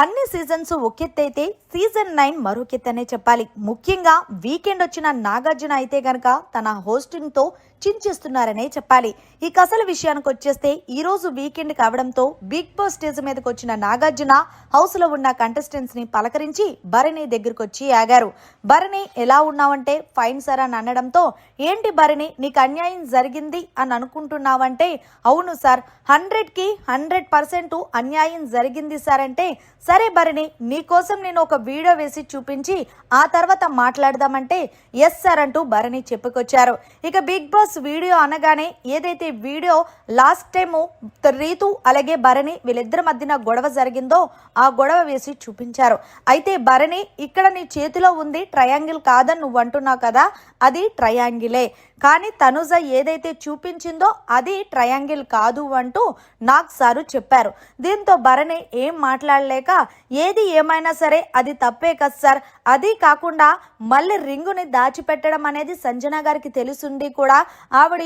అన్ని సీజన్స్ ఒకెత్తైతే season nine మరొకెత్తనే చెప్పాలి. ముఖ్యంగా వీకెండ్ వచ్చిన నాగార్జున అయితే గనక తన హోస్టింగ్తో చించేస్తున్నారనే చెప్పాలి. ఇక అసలు విషయానికి వచ్చేస్తే ఈ రోజు వీకెండ్ కావడంతో బిగ్ బాస్ స్టేజ్ మీదకి వచ్చిన నాగార్జున హౌస్లో ఉన్న కంటెస్టెంట్స్ని పలకరించి భరణి దగ్గరకు వచ్చి ఆగారు. భరణి ఎలా ఉన్నావంటే ఫైన్ సార్ అని అనడంతో ఏంటి భరణి నీకు అన్యాయం జరిగింది అని అనుకుంటున్నావంటే? అవును సార్ హండ్రెడ్కి హండ్రెడ్ పర్సెంట్ అన్యాయం జరిగింది సార్ అంటే సరే భరణి నీకోసం నేను ఒక వీడియో వేసి చూపించి ఆ తర్వాత మాట్లాడదామంటే ఎస్ సార్ అంటూ భరణి చెప్పుకొచ్చారు. ఇక బిగ్ బాస్ వీడియో అనగానే ఏదైతే వీడియో లాస్ట్ టైము రీతు అలాగే భరణి వీళ్ళిద్దరి మధ్యన గొడవ జరిగిందో ఆ గొడవ వేసి చూపించారు. అయితే భరణి ఇక్కడ నీ చేతిలో ఉంది ట్రయాంగిల్ కాదని నువ్వు అంటున్నావు కదా అది ట్రయాంగిలే. కానీ తనుజ ఏదైతే చూపించిందో అది ట్రయాంగిల్ కాదు అంటూ నాకు సారు చెప్పారు. దీంతో భరణి ఏం మాట్లాడలేక ఏది ఏమైనా సరే అది తప్పే కదా సార్. అది కాకుండా మళ్ళీ రింగుని దాచిపెట్టడం అనేది సంజన గారికి తెలుసుండి కూడా. ఆవిడ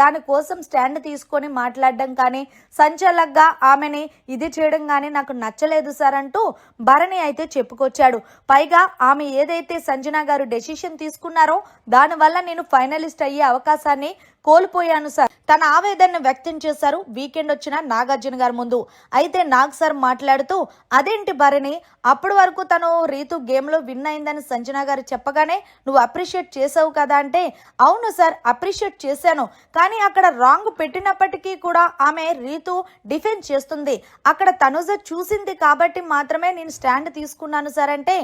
దానికోసం స్టాండ్ తీసుకొని మాట్లాడడం కానీ సంచలగ్గా ఆమెని ఇది చేయడం కానీ నాకు నచ్చలేదు సార్ అంటూ భరణి అయితే చెప్పుకొచ్చాడు. పైగా ఆమె ఏదైతే సంజన గారు డెసిషన్ తీసుకున్నారో దానివల్ల నేను ఫైనలిస్ట్ అయ్యే అవకాశాన్ని కోల్పోయాను సార్. తన ఆవేదనను వ్యక్తం చేశారు వీకెండ్ వచ్చిన నాగార్జున గారి ముందు. అయితే నాగ్ సార్ మాట్లాడుతూ అదేంటి భరణి? అప్పటి వరకు తను రీతు గేమ్లో విన్ అయిందని సంజన గారు చెప్పగానే నువ్వు అప్రిషియేట్ చేసావు కదా అంటే అవును సార్ అప్రిషియేట్ చేశాను. కానీ అక్కడ రాంగ్ పెట్టినప్పటికీ కూడా ఆమె రీతు డిఫెండ్ చేస్తుంది. అక్కడ తనుజ చూసింది కాబట్టి మాత్రమే నేను స్టాండ్ తీసుకున్నాను సార్ అంటే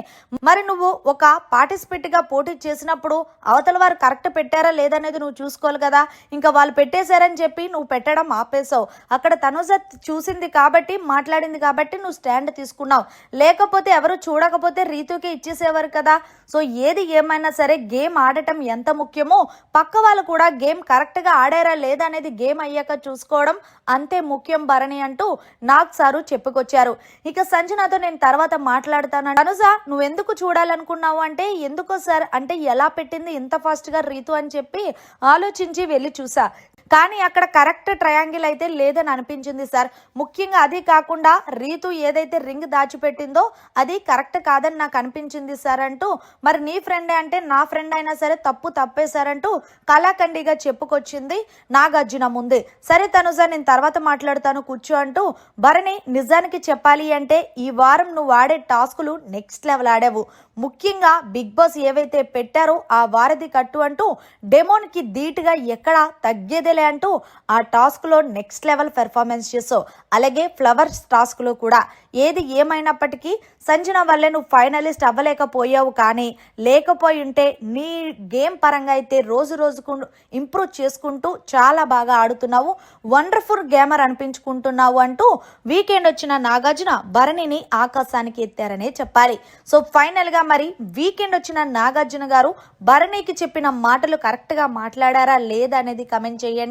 మరి నువ్వు ఒక పార్టిసిపేట్గా పోటీ చేసినప్పుడు అవతల వారు కరెక్ట్ పెట్టారా లేదనేది నువ్వు చూసుకోవాలి కదా. ఇంకా వాళ్ళు పెట్టేశారని చెప్పి నువ్వు పెట్టడం ఆపేశావు. అక్కడ తనుజ చూసింది కాబట్టి మాట్లాడింది కాబట్టి నువ్వు స్టాండ్ తీసుకున్నావు. లేకపోతే ఎవరు చూడకపోతే రీతుకి ఇచ్చేసేవారు కదా. సో ఏది ఏమైనా సరే గేమ్ ఆడటం ఎంత ముఖ్యమో పక్క వాళ్ళు కూడా గేమ్ కరెక్ట్గా ఆడారా లేదా అనేది గేమ్ అయ్యాక చూసుకోవడం అంతే ముఖ్యం భరణి అంటూ నాగ్ సారు చెప్పుకొచ్చారు. ఇక సంజనాతో నేను తర్వాత మాట్లాడతాను. అనుజ నువ్వు ఎందుకు చూడాలనుకున్నావు అంటే ఎందుకో సార్ అంటే ఎలా పెట్టింది ఇంత ఫాస్ట్గా రీతు అని చెప్పి ఆలోచించి వెళ్ళి చూసా. కానీ అక్కడ కరెక్ట్ ట్రయాంగిల్ అయితే లేదని అనిపించింది సార్. ముఖ్యంగా అది కాకుండా రీతు ఏదైతే రింగ్ దాచిపెట్టిందో అది కరెక్ట్ కాదని నాకు అనిపించింది సార్ అంటూ మరి నీ ఫ్రెండే అంటే నా ఫ్రెండ్ అయినా సరే తప్పు తప్పే సార్ అంటూ కళాఖండిగా చెప్పుకొచ్చింది నాగార్జున ముందే. సరే తనుజ నేను తర్వాత మాట్లాడుతాను కూర్చో అంటూ భరణి నిజానికి చెప్పాలి అంటే ఈ వారం నువ్వు ఆడే టాస్కులు నెక్స్ట్ లెవెల్ ఆడావు. ముఖ్యంగా బిగ్ బాస్ ఏవైతే పెట్టారో ఆ వారధి కట్టు అంటూ డెమోన్కి ధీటుగా ఎక్కడా తగ్గేదేలే అంటూ ఆ టాస్క్లో నెక్స్ట్ లెవెల్ పెర్ఫార్మెన్స్ చేసో అలాగే ఫ్లవర్స్ టాస్క్లో కూడా. ఏది ఏమైనప్పటికీ సంజన వల్లే నువ్వు ఫైనలిస్ట్ అవ్వలేకపోయావు కానీ లేకపోయి ఉంటే నీ గేమ్ పరంగా అయితే రోజు రోజుకు ఇంప్రూవ్ చేసుకుంటూ చాలా బాగా ఆడుతున్నావు. వండర్ఫుల్ గేమర్ అనిపించుకుంటున్నావు అంటూ వీకెండ్ వచ్చిన నాగార్జున భరణిని ఆకాశానికి ఎత్తారనే చెప్పాలి. సో ఫైనల్గా మరి వీకెండ్ వచ్చిన నాగార్జున గారు భరణికి చెప్పిన మాటలు కరెక్ట్గా మాట్లాడారా లేదా అనేది కమెంట్ చేయండి.